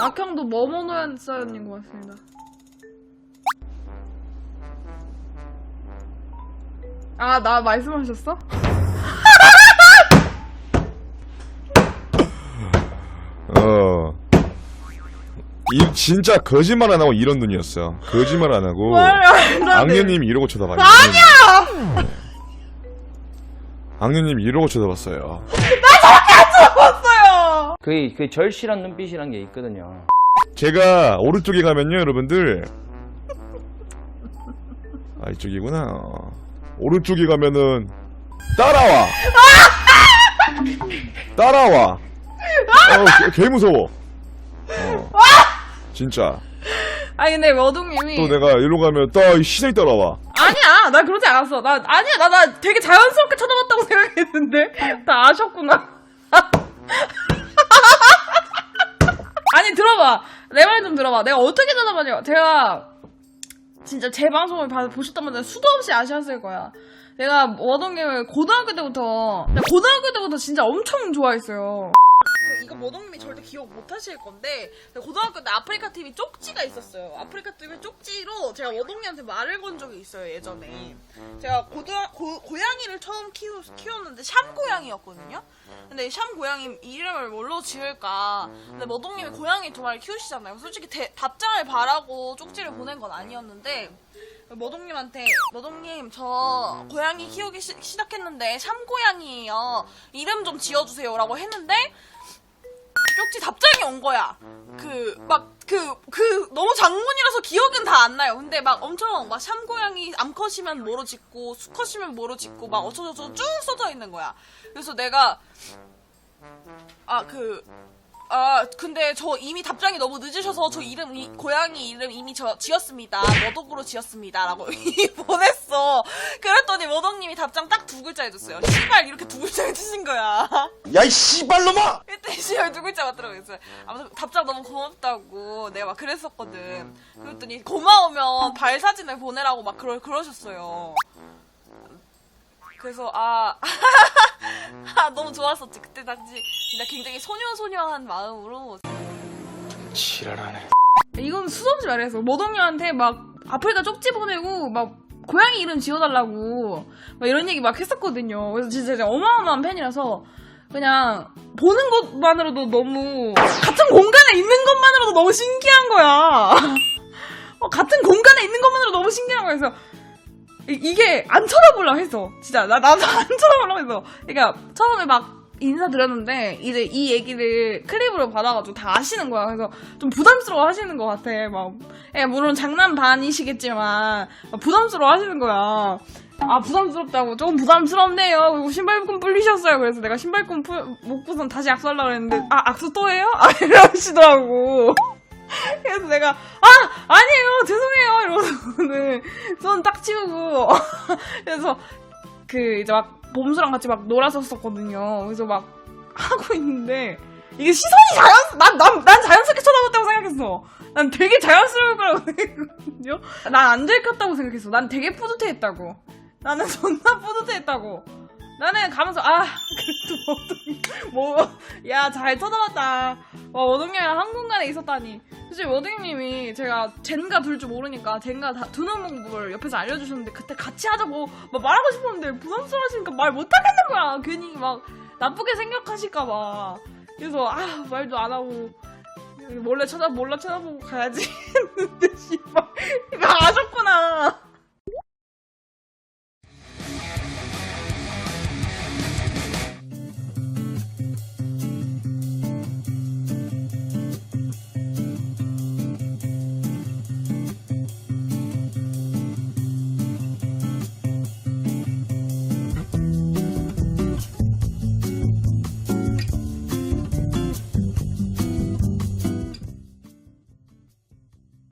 악형도 머머노연 사연인 것 같습니다. 아, 나 말씀하셨어? 어. 이 진짜 거짓말 안 하고 이런 눈이었어요. 거짓말 안 하고 안 돼. 악녀님이 이러고 쳐다봐요. 아니야. 악녀님이 이러고 쳐다봤어요. 봤어요! 그, 그 절실한 눈빛이란 게 있거든요. 제가 오른쪽에 가면요, 여러분들. 아 이쪽이구나. 어. 오른쪽에 가면은 따라와. 따라와. 어, 개, 개 무서워. 어. 진짜. 아니, 근데 머둥님이. 또 내가 이리로 가면 또 시선이 따라와. 아니야, 나 그러지 않았어. 나, 아니야, 나, 나 되게 자연스럽게 쳐다봤다고 생각했는데. 다 아셨구나. 아니, 들어봐. 내 말 좀 들어봐. 내가 어떻게 쳐다봤냐. 제가, 진짜 제 방송을 봐, 보셨던 분들 수도 없이 아셨을 거야. 내가 워동님을 고등학교 때부터, 내가 고등학교 때부터 진짜 엄청 좋아했어요. 이거 모동님이 절대 기억 못 하실 건데 고등학교 때 아프리카 TV 쪽지가 있었어요. 아프리카 TV 쪽지로 제가 워동님한테 말을 건 적이 있어요 예전에. 제가 고등 고, 고양이를 처음 키우, 키웠는데 샴 고양이였거든요. 근데 샴 고양이 이름을 뭘로 지을까? 근데 머동님이 고양이 두 마리 키우시잖아요. 솔직히 대- 답장을 바라고 쪽지를 보낸 건 아니었는데 머동님한테 머동님 저 고양이 키우기 시, 시작했는데 샴 고양이에요. 이름 좀 지어주세요라고 했는데 쪽지 답장이 온 거야. 그, 막, 그, 그, 너무 장문이라서 기억은 다 안 나요. 근데 막 엄청, 막, 샴고양이 암컷이면 뭐로 짓고, 수컷이면 뭐로 짓고, 막 어쩌고저쩌고 쭉 써져 있는 거야. 그래서 내가, 아, 그, 아, 근데 저 이미 답장이 너무 늦으셔서 저 이름, 이, 고양이 이름 이미 저 지었습니다. 머독으로 지었습니다. 라고 보냈어. 그랬더니 머독님이 답장 딱 두 글자 해줬어요. 시발 이렇게 두 글자 해주신 거야. 야 이 씨발놈아! 두 글자 맞더라고요. 그래서 아무튼 답장 너무 고맙다고 내가 막 그랬었거든. 그랬더니 고마우면 발 사진을 보내라고 막 그러, 그러셨어요. 그래서 아, 아, 너무 좋았었지. 그때 당시 진짜 굉장히 소녀소녀한 마음으로 지랄하네. 이건 수없이 말했어. 모동님한테 막 아프리카 쪽지 보내고 막 고양이 이름 지어달라고 막 이런 얘기 막 했었거든요. 그래서 진짜 제가 어마어마한 팬이라서 그냥 보는 것만으로도 너무 같은 공간에 있는 것만으로도 너무 신기한 거야. 어, 같은 공간에 있는 것만으로 너무 신기한 거야. 그래서 이, 게 안 쳐다보려고 했어. 진짜 나 나도 안 쳐다보려고 했어. 그러니까 처음에 막 인사드렸는데 이제 이 얘기를 클립으로 받아가지고 다 아시는 거야. 그래서 좀 부담스러워 하시는 것 같아. 막 예, 물론 장난 반이시겠지만 막 부담스러워 하시는 거야. 아 부담스럽다고 조금 부담스럽네요. 그리고 신발끈 풀리셨어요. 그래서 내가 신발끈 풀, 묶고선 다시 악수하려고 했는데 아 악수 또 해요? 아 이러시더라고. 그래서 내가 아 아니에요 죄송해요 이러고는 손 딱 치우고 그래서 그 이제 막 봄수랑 같이 막 놀았었거든요. 그래서 막 하고 있는데 이게 시선이 자연 난 난 난 자연스럽게 쳐다봤다고 생각했어. 난 되게 자연스러울 거라고 생각했거든요. 난 안 들켰다고 생각했어. 난 되게 뿌듯해했다고. 나는 존나 뿌듯해했다고. 나는 가면서 아 그래도 워동 뭐야 잘 쳐다봤다. 와 워동이랑 한 공간에 있었다니. 사실 워동님이 제가 젠가 둘 줄 모르니까 젠가 다, 두는 방법을 옆에서 알려주셨는데 그때 같이 하자고 막 말하고 싶었는데 부담스러워하시니까 말 못하겠는 거야. 괜히 막 나쁘게 생각하실까봐. 그래서 아 말도 안 하고 몰래 쳐다 몰래 쳐다보고 가야지 했는데 씨발 이거 아셨